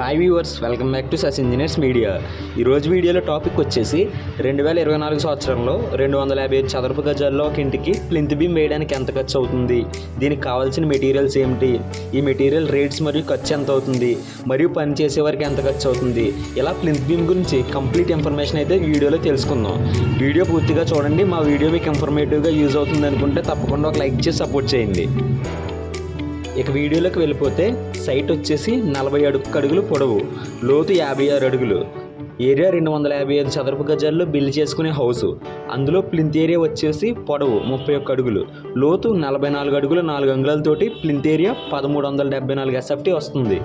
Hi viewers welcome back to సస్ engineers media ఈరోజు వీడియోలో topic వచ్చేసి రెండు వేల ఇరవై నాలుగు సంవత్సరంలో రెండు వందల యాభై ఐదు చదరపు గజాల్లో ఒక ఇంటికి ప్లింత్ బీమ్ వేయడానికి ఎంత ఖర్చు అవుతుంది? దీనికి కావాల్సిన మెటీరియల్స్ ఏమిటి? ఈ మెటీరియల్ రేట్స్ మరియు ఖర్చు ఎంత అవుతుంది? మరియు పని చేసే వారికి ఎంత ఖర్చు అవుతుంది? ఇలా ప్లింత్ బీమ్ గురించి కంప్లీట్ ఇన్ఫర్మేషన్ అయితే వీడియోలో తెలుసుకుందాం. వీడియో పూర్తిగా చూడండి మా వీడియో మీకు ఇన్ఫర్మేటివ్గా యూజ్ అవుతుంది అనుకుంటే తప్పకుండా ఒక లైక్ చేసి సపోర్ట్ చేయండి. ఇక వీడియోలోకి వెళ్ళిపోతే సైట్ వచ్చేసి నలభై అడుగు అడుగులు పొడవు లోతు యాభై ఆరు అడుగులు. ఏరియా రెండు వందల యాభై ఐదు చదరపు గజాల్లో బిల్డ్ చేసుకునే హౌస్. అందులో ప్లింత్ ఏరియా వచ్చేసి పొడవు ముప్పై ఒక్క అడుగులు. లోతు నలభై నాలుగు అడుగులు నాలుగు అంగుళాలతోటి ప్లింత్ ఏరియా పదమూడు వందల డెబ్బై నాలుగు ఎస్ఎఫ్టీ వస్తుంది.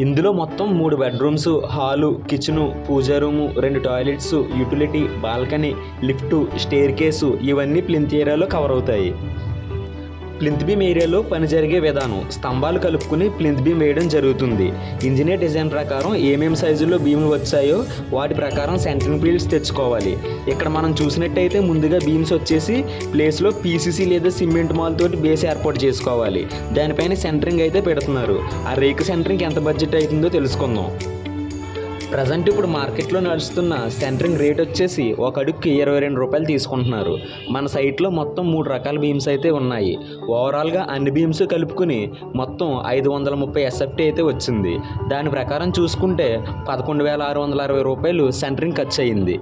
ఇందులో మొత్తం మూడు bedrooms hall kitchen puja room రెండు toilets utility balcony lift staircase ఇవన్నీ ప్లింత్ ఏరియాలో కవర్ అవుతాయి. ప్లింత్ బీమ్ ఏరియాలో పని జరిగే విధానం. స్తంభాలు కలుపుకుని ప్లింత్ బీమ్ వేయడం జరుగుతుంది. ఇంజనీర్ డిజైన్ ప్రకారం ఏమేమి సైజుల్లో బీమ్లు వచ్చాయో వాటి ప్రకారం సెంటరింగ్ పీల్స్ తెచ్చుకోవాలి. ఇక్కడ మనం చూసినట్టయితే ముందుగా బీమ్స్ వచ్చేసి ప్లేస్లో పీసీసీ లేదా సిమెంట్ మాల్ తోటి బేస్ ఏర్పాటు చేసుకోవాలి. దానిపైన సెంటరింగ్ అయితే పెడుతున్నారు. ఆ రేకు సెంటరింగ్ ఎంత బడ్జెట్ అవుతుందో తెలుసుకుందాం. ప్రజెంట్ ఇప్పుడు మార్కెట్లో నడుస్తున్న సెంటరింగ్ రేట్ వచ్చేసి ఒక అడుగుకి ఇరవై రెండు రూపాయలు తీసుకుంటున్నారు. మన సైట్లో మొత్తం మూడు రకాల బీమ్స్ అయితే ఉన్నాయి. ఓవరాల్గా అన్ని బీమ్స్ కలుపుకుని మొత్తం ఐదు వందల ముప్పై ఎస్ఎఫ్టీ అయితే వచ్చింది. దాని ప్రకారం చూసుకుంటే పదకొండు వేల ఆరు వందల అరవై రూపాయలు సెంటరింగ్ ఖర్చు అయ్యింది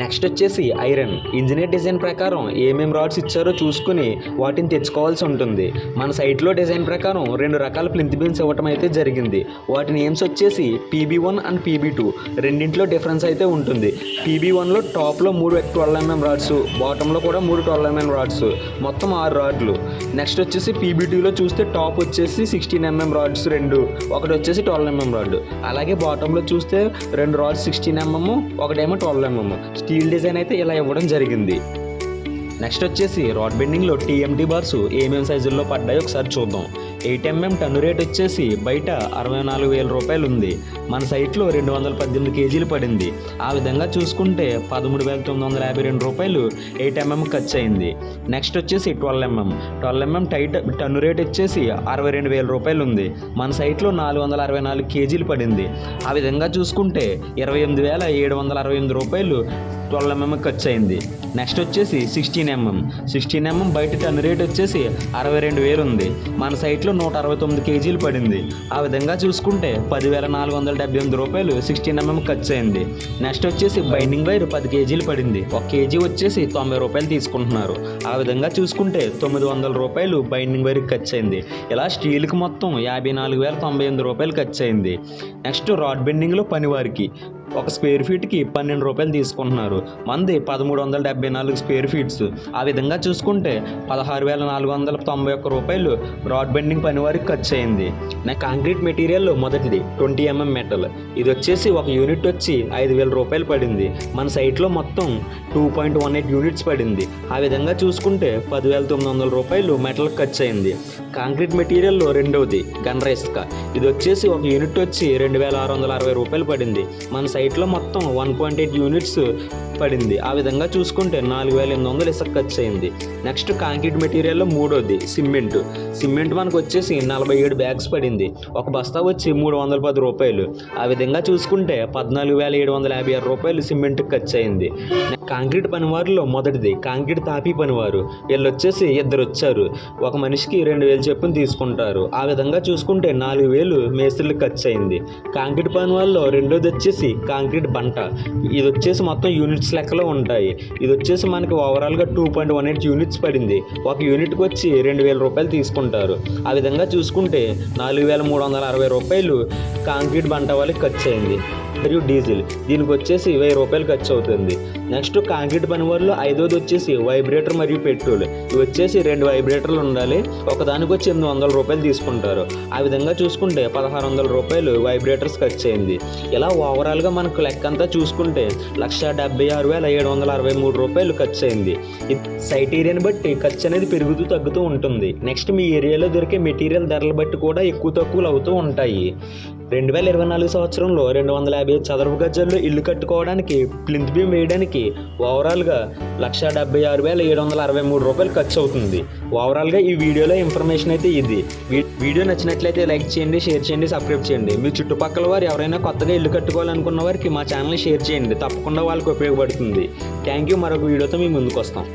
నెక్స్ట్ వచ్చేసి ఐరన్. ఇంజనీర్ డిజైన్ ప్రకారం ఏమేమి రాడ్స్ ఇచ్చారో చూసుకుని వాటిని తెచ్చుకోవాల్సి ఉంటుంది. మన సైట్లో డిజైన్ ప్రకారం రెండు రకాల ప్లింత్ బీన్స్ ఇవ్వటం అయితే జరిగింది. వాటి నేమ్స్ వచ్చేసి PB one and PB two. రెండింటిలో డిఫరెన్స్ అయితే ఉంటుంది. పీబీ వన్లో టాప్లో మూడు ట్వెల్వ్ ఎంఎం రాడ్స్ బాటంలో కూడా మూడు ట్వెల్వ్ ఎంఎం రాడ్స్ మొత్తం ఆరు రాడ్లు. నెక్స్ట్ వచ్చేసి పీబీ టూలో చూస్తే టాప్ వచ్చేసి సిక్స్టీన్ ఎంఎం రాడ్స్ రెండు ఒకటి వచ్చేసి ట్వెల్వ్ ఎంఎం రాడ్ అలాగే బాటంలో చూస్తే రెండు రాడ్స్ సిక్స్టీన్ ఎంఎం ఒకటేమో ట్వెల్వ్ ఎంఎం. స్టీల్ డిజైన్ అయితే ఇలా ఇవ్వడం జరిగింది. నెక్స్ట్ వచ్చేసి రాడ్ బెండింగ్లో టీఎంటీ బార్స్ ఏమేమి సైజుల్లో పడ్డాయో ఒకసారి చూద్దాం. ఎయిట్ ఎంఎం టన్ను రేట్ వచ్చేసి బయట అరవై నాలుగు వేల రూపాయలు ఉంది మన సైట్లో రెండు వందల పద్దెనిమిది కేజీలు పడింది. ఆ విధంగా చూసుకుంటే పదమూడు వేల తొమ్మిది వందల యాభై రెండు రూపాయలు ఎయిట్ ఎంఎం ఖర్చు అయింది నెక్స్ట్ వచ్చేసి twelve MM twelve MM tight ton rate వచ్చేసి అరవై రెండు వేల రూపాయలు ఉంది మన సైట్లో నాలుగు వందల అరవై నాలుగు కేజీలు పడింది. ఆ విధంగా చూసుకుంటే ఇరవై ఎనిమిది వేల ఏడు వందల అరవై ఎనిమిది రూపాయలు ట్వెల్వ్ ఎంఎం ఖర్చు అయింది నెక్స్ట్ వచ్చేసి సిక్స్టీన్ ఎంఎం సిక్స్టీన్ ఎంఎం బయట టన్ రేట్ వచ్చేసి అరవై రెండు వేలు ఉంది. మన సైట్లో నూట అరవై తొమ్మిది కేజీలు పడింది. ఆ విధంగా చూసుకుంటే పదివేల నాలుగు వందల డెబ్బై ఎనిమిది రూపాయలు సిక్స్టీన్ ఎంఎం ఖర్చు అయింది నెక్స్ట్ వచ్చేసి బైండింగ్ వైర్ పది కేజీలు పడింది. ఒక కేజీ వచ్చేసి తొంభై రూపాయలు తీసుకుంటున్నారు. ఆ విధంగా చూసుకుంటే తొమ్మిది వందల రూపాయలు బైండింగ్ వైర్కి ఖర్చు అయింది ఇలా స్టీల్కి మొత్తం యాభై నాలుగు వేల తొంభై ఎనిమిది రూపాయలు ఖర్చు అయింది నెక్స్ట్ రాడ్ బెండింగ్లో పనివారికి. ఒక స్క్వేర్ ఫీట్కి పన్నెండు రూపాయలు తీసుకుంటున్నారు. మంది పదమూడు వందల డెబ్బై నాలుగు స్క్వేర్ ఫీట్స్. ఆ విధంగా చూసుకుంటే పదహారు వేల నాలుగు వందల తొంభై ఒక్క రూపాయలు రాడ్ బెండింగ్ పని వారికి ఖర్చు అయింది నా కాంక్రీట్ మెటీరియల్ మొదటిది ట్వంటీ ఎంఎం మెటల్. ఇది వచ్చేసి ఒక యూనిట్ వచ్చి ఐదు వేల రూపాయలు పడింది. మన సైట్లో మొత్తం two point one eight units పడింది. ఆ విధంగా చూసుకుంటే పదివేల తొమ్మిది వందల రూపాయలు మెటల్ ఖర్చు అయింది కాంక్రీట్ మెటీరియల్లో రెండవది గన్ రైస్కా ఇది వచ్చేసి ఒక యూనిట్ వచ్చి రెండు వేల ఆరు వందల అరవై రూపాయలు పడింది. మన సైట్లో మొత్తం వన్ పాయింట్ ఎయిట్ యూనిట్స్ పడింది. ఆ విధంగా చూసుకుంటే నాలుగు వేల ఎనిమిది వందలు ఇసుక ఖర్చు అయింది నెక్స్ట్ కాంక్రీట్ మెటీరియల్లో మూడోది సిమెంట్. సిమెంట్ మనకు వచ్చేసి నలభై ఏడు బ్యాగ్స్ పడింది. ఒక బస్తా వచ్చి మూడు వందల పది రూపాయలు. ఆ విధంగా చూసుకుంటే పద్నాలుగు వేల ఏడు వందల యాభై ఆరు రూపాయలు సిమెంట్ ఖర్చు అయింది కాంక్రీట్ పనివారిలో మొదటిది కాంక్రీట్ తాపీ పనివారు. వీళ్ళు వచ్చేసి ఇద్దరు వచ్చారు ఒక మనిషికి రెండు వేలు చొప్పున తీసుకుంటారు. ఆ విధంగా చూసుకుంటే నాలుగు వేలు మేస్త్రులకు ఖర్చు అయింది కాంక్రీట్ పని వాళ్ళలో రెండోది వచ్చేసి కాంక్రీట్ బంట. ఇది వచ్చేసి మొత్తం యూనిట్స్ లెక్కలో ఉంటాయి. ఇది వచ్చేసి మనకి ఓవరాల్గా two point one eight units పడింది. ఒక యూనిట్కి వచ్చి రెండు వేల రూపాయలు తీసుకుంటారు. ఆ విధంగా చూసుకుంటే నాలుగు వేల మూడు వందల అరవై రూపాయలు కాంక్రీట్ బంట వాళ్ళకి ఖర్చు అయింది మరియు డీజిల్. దీనికి వచ్చేసి వెయ్యి రూపాయలు ఖర్చు అవుతుంది. నెక్స్ట్ కాంక్రీట్ పనివారిలో ఐదోది వచ్చేసి వైబ్రేటర్ మరియు పెట్రోల్. ఇవి వచ్చేసి రెండు వైబ్రేటర్లు ఉండాలి. ఒకదానికి వచ్చి ఎనిమిది వందల రూపాయలు తీసుకుంటారు. ఆ విధంగా చూసుకుంటే పదహారు వందల రూపాయలు వైబ్రేటర్స్ ఖర్చు అయింది ఇలా ఓవరాల్గా మనకు లెక్క అంతా చూసుకుంటే లక్ష డెబ్బై ఆరు వేల ఏడు వందల అరవై మూడు రూపాయలు ఖర్చు అయింది సైట్ ఏరియాని బట్టి ఖర్చు అనేది పెరుగుతూ తగ్గుతూ ఉంటుంది. నెక్స్ట్ మీ ఏరియాలో దొరికే మెటీరియల్ ధరలు బట్టి కూడా ఎక్కువ తక్కువలు అవుతూ ఉంటాయి. రెండు వేల ఇరవై నాలుగు సంవత్సరంలో రెండు వందల యాభై చదరపు గజాల్లో ఇల్లు కట్టుకోవడానికి ప్లింత్ బీమ్ వేయడానికి ఓవరాల్గా లక్ష డెబ్బై ఆరు వేల ఏడు వందల అరవై మూడు రూపాయలు ఖర్చు అవుతుంది ఓవరాల్గా ఈ వీడియోలో ఇన్ఫర్మేషన్ అయితే ఇది. వీ- వీడియో నచ్చినట్లయితే లైక్ చేయండి షేర్ చేయండి సబ్స్క్రైబ్ చేయండి. మీ చుట్టుపక్కల వారు ఎవరైనా కొత్తగా ఇల్లు కట్టుకోవాలనుకున్న వారికి మా ఛానల్ షేర్ చేయండి. తప్పకుండా వాళ్ళకి ఉపయోగపడుతుంది. Thank you. మరొక వీడియోతో మీ ముందుకు వస్తాం.